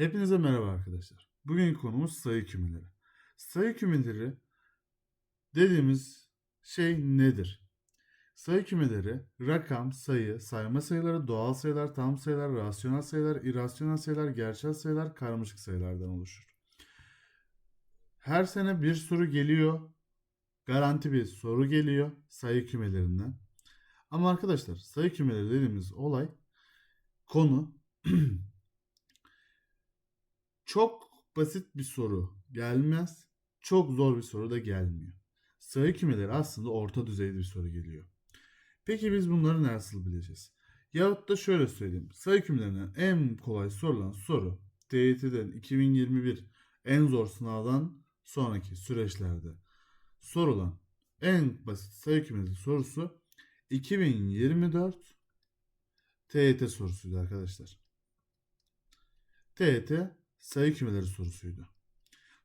Hepinize merhaba arkadaşlar. Bugün konumuz sayı kümeleri. Sayı kümeleri dediğimiz şey nedir? Sayı kümeleri rakam, sayı, sayma sayıları, doğal sayılar, tam sayılar, rasyonel sayılar, irrasyonel sayılar, gerçel sayılar, karmaşık sayılardan oluşur. Her sene bir soru geliyor. Garanti bir soru geliyor sayı kümelerinden. Ama arkadaşlar sayı kümeleri dediğimiz olay konu çok basit bir soru gelmez. Çok zor bir soru da gelmiyor. Sayı kümeleri aslında orta düzeyde bir soru geliyor. Peki biz bunları nasıl bileceğiz? Yahut da şöyle söyleyeyim. Sayı kümelerinden en kolay sorulan soru TYT'den 2021 en zor sınavdan sonraki süreçlerde sorulan en basit sayı kümeleri sorusu 2024 TYT sorusuydu arkadaşlar. TYT sayı kümeleri sorusuydu.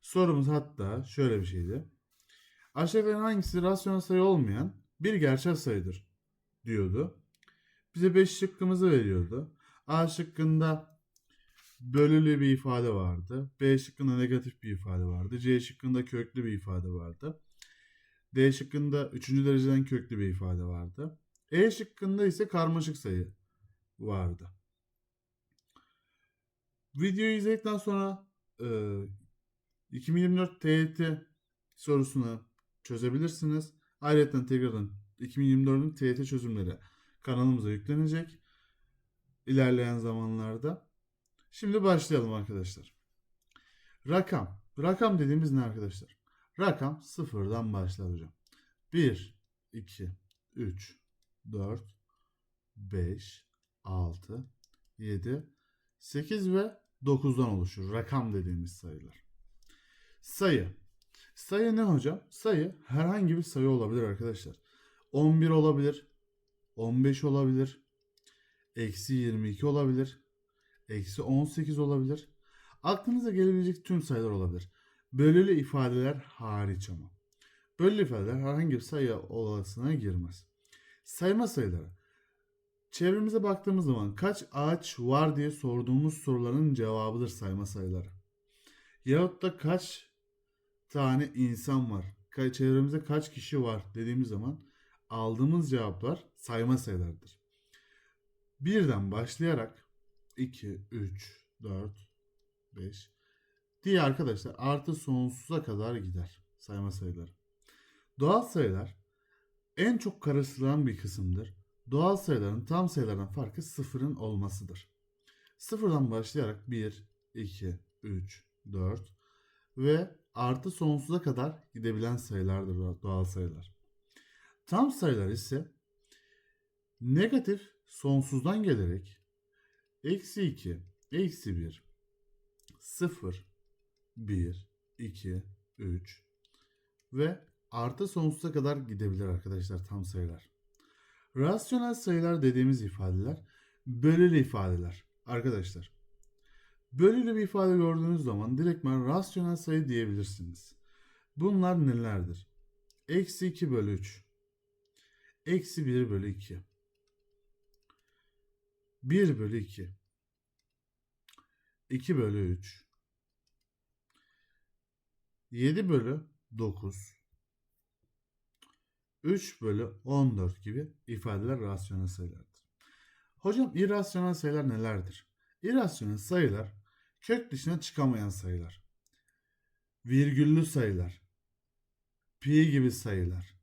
Sorumuz hatta şöyle bir şeydi. Aşağıdakilerin hangisi rasyonel sayı olmayan bir gerçel sayıdır diyordu. Bize 5 şıkkımızı veriyordu. A şıkkında bölülü bir ifade vardı. B şıkkında negatif bir ifade vardı. C şıkkında köklü bir ifade vardı. D şıkkında 3. dereceden köklü bir ifade vardı. E şıkkında ise karmaşık sayı vardı. Videoyu izledikten sonra e, 2024 TYT sorusunu çözebilirsiniz. Ayrıca tekrardan 2024'ün TYT çözümleri kanalımıza yüklenecek ilerleyen zamanlarda. Şimdi başlayalım arkadaşlar. Rakam. Rakam dediğimiz ne arkadaşlar? Rakam sıfırdan başlar hocam. 1, 2, 3, 4, 5, 6, 7, 8 ve 9'dan oluşur. Rakam dediğimiz sayılar. Sayı. Sayı ne hocam? Sayı herhangi bir sayı olabilir arkadaşlar. 11 olabilir. 15 olabilir. Eksi 22 olabilir. Eksi 18 olabilir. Aklınıza gelebilecek tüm sayılar olabilir. Bölülü ifadeler hariç ama. Bölülü ifadeler herhangi bir sayı olasılığına girmez. Sayma sayıları. Çevremize baktığımız zaman kaç ağaç var diye sorduğumuz soruların cevabıdır sayma sayıları. Yahut da kaç tane insan var, çevremizde kaç kişi var dediğimiz zaman aldığımız cevaplar sayma sayılarıdır. Birden başlayarak 2, 3, 4, 5 diye arkadaşlar artı sonsuza kadar gider sayma sayıları. Doğal sayılar en çok karıştırılan bir kısımdır. Doğal sayıların tam sayılardan farkı sıfırın olmasıdır. Sıfırdan başlayarak 1, 2, 3, 4 ve artı sonsuza kadar gidebilen sayılardır doğal sayılar. Tam sayılar ise negatif sonsuzdan gelerek eksi 2, eksi 1, 0, 1, 2, 3 ve artı sonsuza kadar gidebilir arkadaşlar tam sayılar. Rasyonel sayılar dediğimiz ifadeler bölülü ifadeler arkadaşlar. Bölülü bir ifade gördüğünüz zaman direktmen rasyonel sayı diyebilirsiniz. Bunlar nelerdir? Eksi 2 bölü 3. Eksi 1 bölü 2. 1 bölü 2. 2 bölü 3. 7 bölü 9. 3 bölü 14 gibi ifadeler rasyonel sayılardır. Hocam irrasyonel sayılar nelerdir? İrrasyonel sayılar kök dışına çıkamayan sayılar. Virgüllü sayılar. Pi gibi sayılar.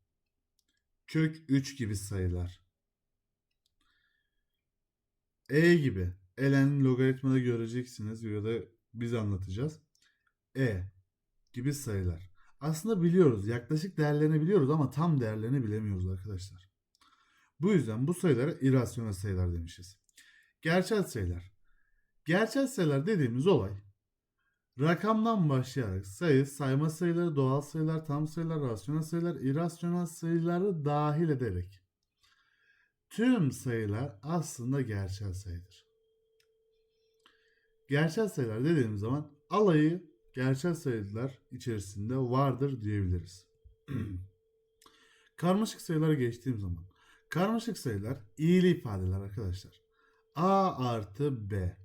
Kök 3 gibi sayılar. E gibi. Ln logaritmada göreceksiniz ya da biz anlatacağız. E gibi sayılar. Aslında biliyoruz. Yaklaşık değerlerini biliyoruz ama tam değerlerini bilemiyoruz arkadaşlar. Bu yüzden bu sayılara irrasyonel sayılar demişiz. Gerçel sayılar. Gerçel sayılar dediğimiz olay rakamdan başlayarak sayı, sayma sayıları, doğal sayılar, tam sayılar, rasyonel sayılar, irrasyonel sayıları dahil ederek tüm sayılar aslında gerçel sayıdır. Gerçel sayılar dediğimiz zaman alayı gerçel sayılar içerisinde vardır diyebiliriz. Karmaşık sayılara geçtiğim zaman karmaşık sayılar iyili ifadeler arkadaşlar. A artı B.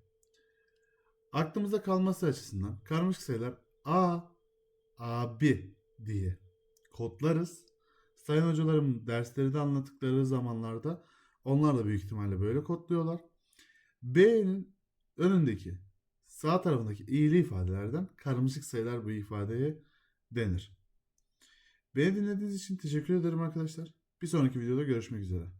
Aklımızda kalması açısından karmaşık sayılar A, abi diye kodlarız. Sayın hocalarım dersleri de anlattıkları zamanlarda onlar da büyük ihtimalle böyle kodluyorlar. B'nin önündeki sağ tarafındaki iyili ifadelerden karmaşık sayılar bu ifadeye denir. Beni dinlediğiniz için teşekkür ederim arkadaşlar. Bir sonraki videoda görüşmek üzere.